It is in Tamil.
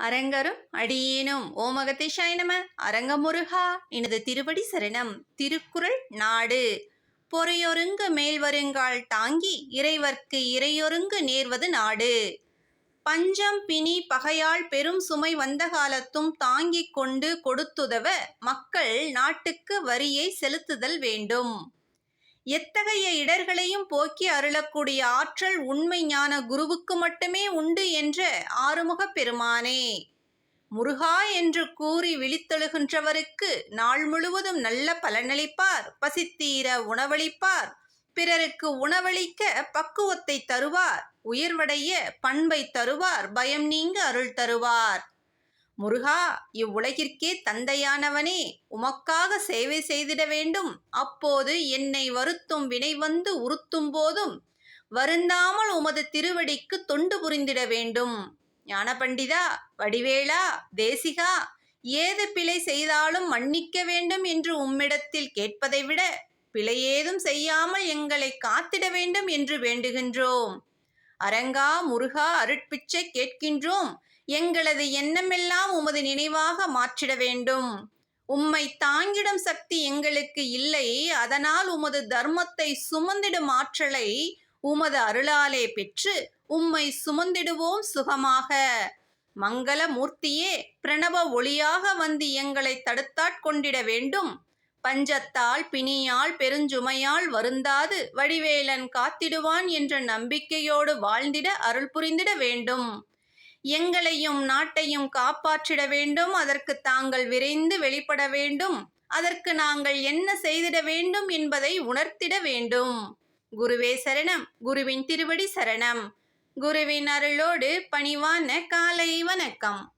அரங்கரும் அடியேனும். ஓமகதிஷாய நம. அரங்கமுருகா. எனது திருவடி சரணம். திருக்குறள் நாடு. பொறையொருங்கு மேல்வருங்கால் தாங்கி இறைவர்க்கு இறையொருங்கு நேர்வது நாடு. பஞ்சம் பிணி பகையால் பெரும் சுமை வந்த காலத்தும் தாங்கிக் கொண்டு கொடுத்துதவ மக்கள் நாட்டுக்கு வரியை செலுத்துதல் வேண்டும். எத்தகைய இடர்களையும் போக்கி அருளக்கூடிய ஆற்றல் உண்மை ஞான குருவுக்கு மட்டுமே உண்டு என்ற ஆறுமுகப் பெருமானே. முருகா என்று கூறி விழித்தெழுகின்றவருக்கு நாள் முழுவதும் நல்ல பலனளிப்பார் பசித்தீர உணவளிப்பார் பிறருக்கு உணவளிக்க பக்குவத்தை தருவார் உயர்வடைய பண்பை தருவார் பயம் நீங்க அருள் தருவார். முருகா இவ்வுலகிற்கே தந்தையானவனே உமக்காக சேவை செய்திட வேண்டும். அப்போது என்னை வருத்தும் வினை வந்து உறுத்தும் போதும். வருந்தாமல் உமது திருவடிக்கு தொண்டு புரிந்திட வேண்டும். ஞானபண்டிதா வடிவேளா தேசிகா ஏது பிழை செய்தாலும் மன்னிக்க வேண்டும் என்று உம்மிடத்தில் கேட்பதை விட பிழையேதும் செய்யாமல் எங்களை காத்திட வேண்டும் என்று வேண்டுகின்றோம். அரங்கா முருகா அருட்பிச்சை கேட்கின்றோம். எங்களது எண்ணமெல்லாம் உமது நினைவாக மாற்றிட வேண்டும். உம்மை தாங்கிடும் சக்தி எங்களுக்கு இல்லை. அதனால் உமது தர்மத்தை சுமந்திடும் ஆற்றலை உமது அருளாலே பெற்று உம்மை சுமந்திடுவோம் சுகமாக. மங்கள மூர்த்தியே பிரணவ ஒளியாக வந்து எங்களை தடுத்தாட்கொண்டிட வேண்டும். பஞ்சத்தால் பிணியால் பெருஞ்சுமையால் வருந்தாது வடிவேலன் காத்திடுவான் என்ற நம்பிக்கையோடு வாழ்ந்திட அருள் புரிந்திட வேண்டும். எங்களையும் நாட்டையும் காப்பாற்றிட வேண்டும். அதற்கு தாங்கள் விரைந்து வெளிப்பட வேண்டும். அதற்கு நாங்கள் என்ன செய்திட வேண்டும் என்பதை உணர்த்திட வேண்டும். குருவே சரணம். குருவின் திருவடி சரணம். குருவின் அருளோடு பணிவான காலை வணக்கம்.